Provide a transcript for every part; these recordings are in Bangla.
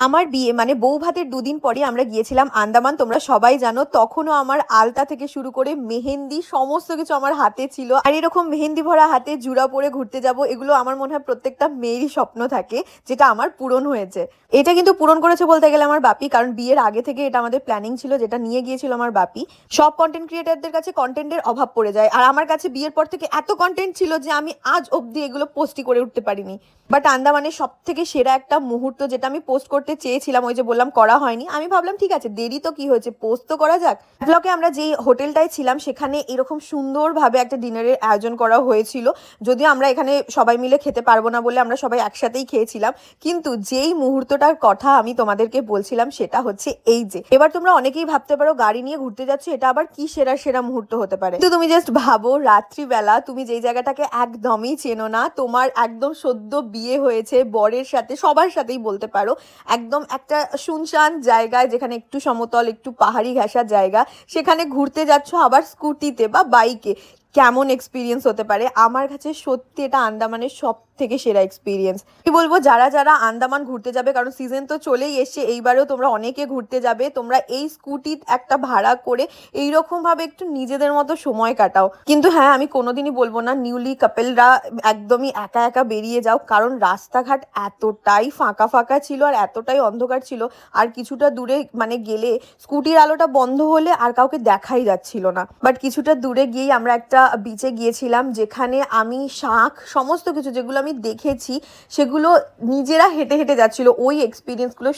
আমার বিয়ে মানে বউ ভাতের দুদিন পরে আমরা গিয়েছিলাম আন্দামান, তোমরা সবাই জানো, তখনও আমার আলতা থেকে শুরু করে মেহেন্দি সমস্ত কিছু আমার হাতে ছিল। আর এরকম মেহেন্দি ভরা হাতে জুড়া পরে ঘুরতে যাব, এগুলো আমার মনে হয় প্রত্যেকটা মেয়েরই স্বপ্ন থাকে, যেটা আমার পূরণ হয়েছে। এটা কিন্তু পূরণ করেছে বলতে গেলে আমার বাপি, কারণ বিয়ের আগে থেকে এটা আমাদের প্ল্যানিং ছিল, যেটা নিয়ে গিয়েছিল আমার বাপি। সব কন্টেন্ট ক্রিয়েটারদের কাছে কন্টেন্টের অভাব পড়ে যায়, আর আমার কাছে বিয়ের পর থেকে এত কন্টেন্ট ছিল যে আমি আজ অবধি এগুলো পোস্টই করে উঠতে পারিনি। বাট আন্দামানের সব থেকে সেরা একটা মুহূর্ত যেটা আমি পোস্ট করতে চেয়েছিলাম, ওই যে বললাম করা হয়নি। আমি ভাবলাম, ঠিক আছে, দেরি তো কি হয়েছে? পোস্ট তো করা যাক। ব্লকে আমরা যেই হোটেলটায় ছিলাম, সেখানে এরকম সুন্দরভাবে একটা ডিনারের আয়োজন করা হয়েছিল। যদিও আমরা এখানে সবাই মিলে খেতে পারব না বলে আমরা সবাই একসাথেই খেয়েছিলাম, কিন্তু যেই মুহূর্তটার কথা আমি তোমাদেরকে বলছিলাম, সেটা হচ্ছে এই যে, এবার তোমরা অনেকেই ভাবতে পারো, গাড়ি নিয়ে ঘুরতে যাচ্ছ, এটা আবার কি সেরা সেরা মুহূর্ত হতে পারে? কিন্তু তুমি জাস্ট ভাবো, রাত্রিবেলা তুমি যেই জায়গাটাকে একদমই চেনো না, তোমার একদম সদ্য বিয়ে হয়েছে, বরের সাথে, সবার সাথেই বলতে পারো একদম একটা শুনশান জায়গায় যেখানে একটু সমতল, একটু পাহাড়ি ঘেঁষা জায়গা। সেখানে ঘুরতে যাচ্ছ আবার স্কুটিতে বা বাইকে কেমন এক্সপিরিয়েন্স হতে পারে, আমার কাছে সত্যি এটা আন্দামানের সব থেকে সেরা এক্সপিরিয়েন্স কি বলব, যারা যারা আন্দামান ঘুরতে যাবে, কারণ সিজন তো চলেই এসছে, এইবারেও তোমরা অনেকে ঘুরতে যাবে, তোমরা এই স্কুটি একটা ভাড়া করে এইরকম ভাবে একটু নিজেদের মতো সময় কাটাও। কিন্তু হ্যাঁ আমি কোনোদিনই বলব না নিউলি কাপেলরা একদমই একা একা বেরিয়ে যাও, কারণ রাস্তাঘাট এতটাই ফাঁকা ফাঁকা ছিল আর এতটাই অন্ধকার ছিল, আর কিছুটা দূরে মানে গেলে স্কুটির আলোটা বন্ধ হলে আর কাউকে দেখাই যাচ্ছিল না। বাট কিছুটা দূরে গিয়েই আমরা একটা বিচে গিয়েছিলাম যেখানে আমি শাঁখ সমস্ত কিছু যেগুলো আমি দেখেছি সেগুলো নিজেরা হেঁটে হেঁটে যাচ্ছিল ওই এক্সপিরিয়েন্সগুলো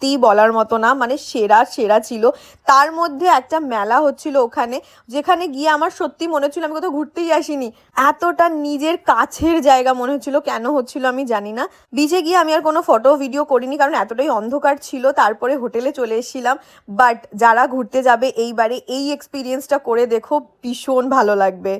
সত্যি বলার মতো না মানে সেরা সেরা ছিল। তার মধ্যে একটা মেলা হচ্ছিল ওখানে, যেখানে গিয়ে আমার সত্যি মনে হচ্ছিল আমি কোথাও ঘুরতেই আসিনি এতটা নিজের কাছের জায়গা মনে হচ্ছিল, কেন হচ্ছিল আমি জানি না। বিচে গিয়ে আমি আর কোনো ফটো ভিডিও করিনি, কারণ এতটাই অন্ধকার ছিল, তারপরে হোটেলে চলে এসেছিলাম। বাট যারা ঘুরতে যাবে, এইবারে এই এক্সপিরিয়েন্সটা করে দেখো, ভীষণ ভালো লাগবে।